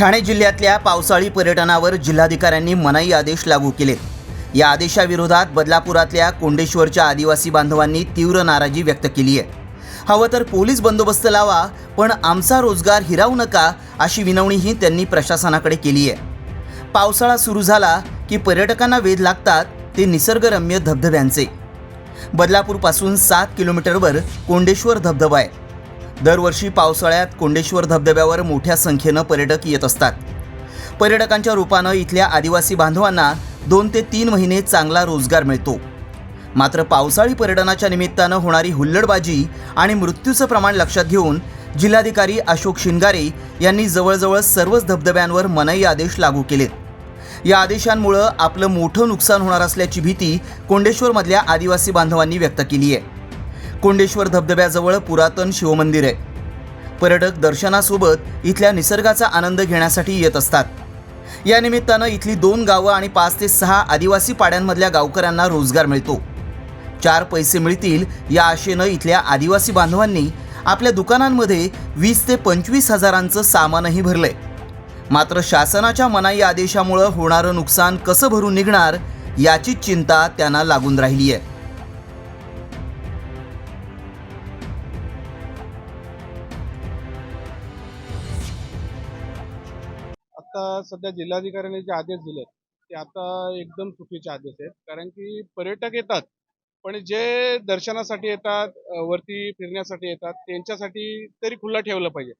ठाणे जिल्ह्यातल्या पावसाळी पर्यटनावर जिल्हाधिकाऱ्यांनी मनाई आदेश लागू केलेत या आदेशाविरोधात बदलापुरातल्या कोंडेश्वरच्या आदिवासी बांधवांनी तीव्र नाराजी व्यक्त केली आहे. हवं तर पोलीस बंदोबस्त लावा पण आमचा रोजगार हिरावू नका अशी विनवणीही त्यांनी प्रशासनाकडे केली आहे. पावसाळा सुरू झाला की पर्यटकांना वेध लागतात ते निसर्गरम्य धबधब्यांचे. बदलापूरपासून सात किलोमीटरवर कोंडेश्वर धबधबा आहे. दरवर्षी पावसाळ्यात कोंडेश्वर धबधब्यावर मोठ्या संख्येनं पर्यटक येत असतात. पर्यटकांच्या रूपानं इथल्या आदिवासी बांधवांना दोन ते तीन महिने चांगला रोजगार मिळतो. मात्र पावसाळी पर्यटनाच्या निमित्तानं होणारी हुल्लडबाजी आणि मृत्यूचं प्रमाण लक्षात घेऊन जिल्हाधिकारी अशोक शिंगारे यांनी जवळजवळ सर्वच धबधब्यांवर मनाई आदेश लागू केलेत. या आदेशांमुळं आपलं मोठं नुकसान होणार असल्याची भीती कोंडेश्वरमधल्या आदिवासी बांधवांनी व्यक्त केली आहे कोंडेश्वर धबधब्याजवळ पुरातन शिवमंदिर आहे. पर्यटक दर्शनासोबत इथल्या निसर्गाचा आनंद घेण्यासाठी येत असतात. या निमित्तानं इथली दोन गावं आणि पाच ते सहा आदिवासी पाड्यांमधल्या गावकऱ्यांना रोजगार मिळतो. चार पैसे मिळतील या आशेनं इथल्या आदिवासी बांधवांनी आपल्या दुकानांमध्ये वीस ते पंचवीस हजारांचं सामानही भरलंय. मात्र शासनाच्या मनाई आदेशामुळं होणारं नुकसान कसं भरून निघणार याची चिंता त्यांना लागून राहिली आहे आता सध्या जिल्हाधिकाऱ्यांनी जे आदेश दिलेत ते आता एकदम चुकीचे आदेश आहेत. कारण की पर्यटक येतात पण जे दर्शनासाठी येतात वरती फिरण्यासाठी येतात त्यांच्यासाठी तरी खुल्ला ठेवलं पाहिजे.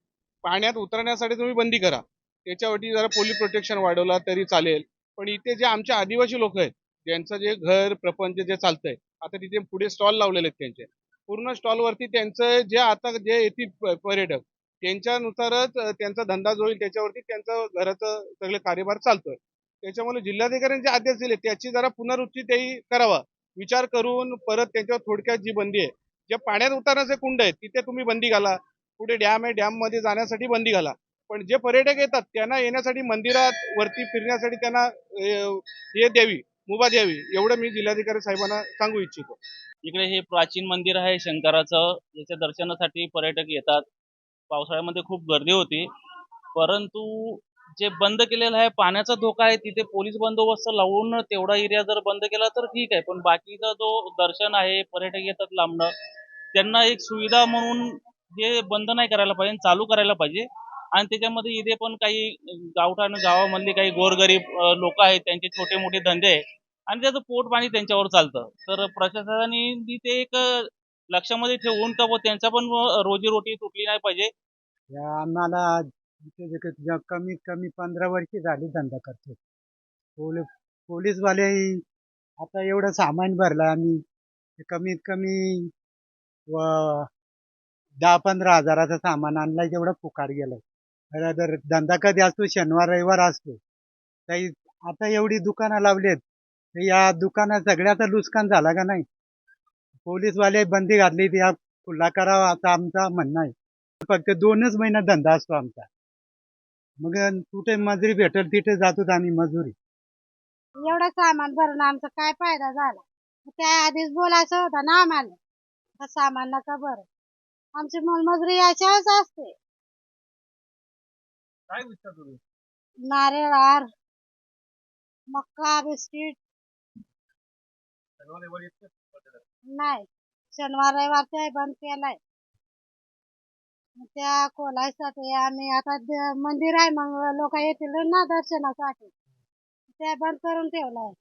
पाण्यात उतरण्यासाठी तुम्ही बंदी करा. त्याच्यावरती जरा पोलीस प्रोटेक्शन वाढवला तरी चालेल. पण इथे जे आमचे आदिवासी लोक आहेत ज्यांचं जे घर प्रपंच जे चालतंय आता तिथे पुढे स्टॉल लावलेले आहेत त्यांचे. पूर्ण स्टॉलवरती त्यांचं जे आता जे येतील पर्यटक त्यांच्यानुसारच त्यांचा धंदा जो होईल त्याच्यावरती त्यांचं घराचं सगळे कार्यभार चालतोय. त्याच्यामुळे जिल्हाधिकाऱ्यांचे आदेश दिले त्याची जरा पुनरुच्ची तेही करावा. विचार करून परत त्याच्यावर थोडक्यात जी बंदी आहे जे पाण्यात उतरण्याचे कुंड आहेत तिथे तुम्ही बंदी घाला. कुठे डॅम आहे डॅममध्ये जाण्यासाठी बंदी घाला. पण जे पर्यटक येतात त्यांना येण्यासाठी मंदिरात वरती फिरण्यासाठी त्यांना हे द्यावी मुभा द्यावी एवढं मी जिल्हाधिकारी साहेबांना सांगू इच्छितो. इकडे हे प्राचीन मंदिर आहे शंकराचं याच्या दर्शनासाठी पर्यटक येतात. पावसाळ्यामध्ये खूप गर्दी होती. परंतु जे बंद केलेलं आहे पाण्याचा धोका आहे तिथे पोलीस बंदोबस्त लावून तेवढा एरिया जर बंद केला तर ठीक आहे. पण बाकीचा जो दर्शन आहे पर्यटक येतात लांबणं त्यांना एक सुविधा म्हणून हे बंद नाही करायला पाहिजे चालू करायला पाहिजे. आणि त्याच्यामध्ये इथे पण काही गावठाण गावामधले काही गोरगरीब लोक आहेत त्यांचे छोटे मोठे धंदे आहे आणि त्याचं पोट पाणी त्यांच्यावर चालतं. तर प्रशासनाने ते एक लक्षामध्ये ठेवून का त्यांचा पण रोजीरोटी तुटली नाही पाहिजे. या आम्हाला कमीत कमी पंधरा वर्ष झाली धंदा करतो पोलीस पोलीसवाले आता एवढं सामान भरलं आम्ही. ते कमीत कमी व दहा पंधरा हजाराचं सामान आणलंय तेवढं फुकाट गेलं खरं तर धंदा कधी असतो? शनिवार रविवार असतो. काही आता एवढी दुकानं लावली तर या दुकानात सगळ्याचं नुकसान झालं का नाही? पोलीसवाले बंदी घातली ती. या खुल्ला करावा असं आमचं म्हणणं आहे. फक्त दोनच महिन्यात धंदा असतो आमचा. मग कुठे मजुरी भेटेल तिथे जातो आम्ही मजुरी. एवढं सामान भरून आमचा काय फायदा झाला? त्या आधीच बोलायचं होतं ना आम्हाला. सामान नका बरं आमची मोलमजुरी याच्यावरच असते. काय तुम्ही? नारळ मक्का बिस्किट शनिवार रविवार येत नाही. शनिवार बंद केलाय. त्या खोलायसाठी आम्ही आता मंदिर आहे मग लोक येतील ना दर्शनासाठी. त्या बंद करून ठेवलाय.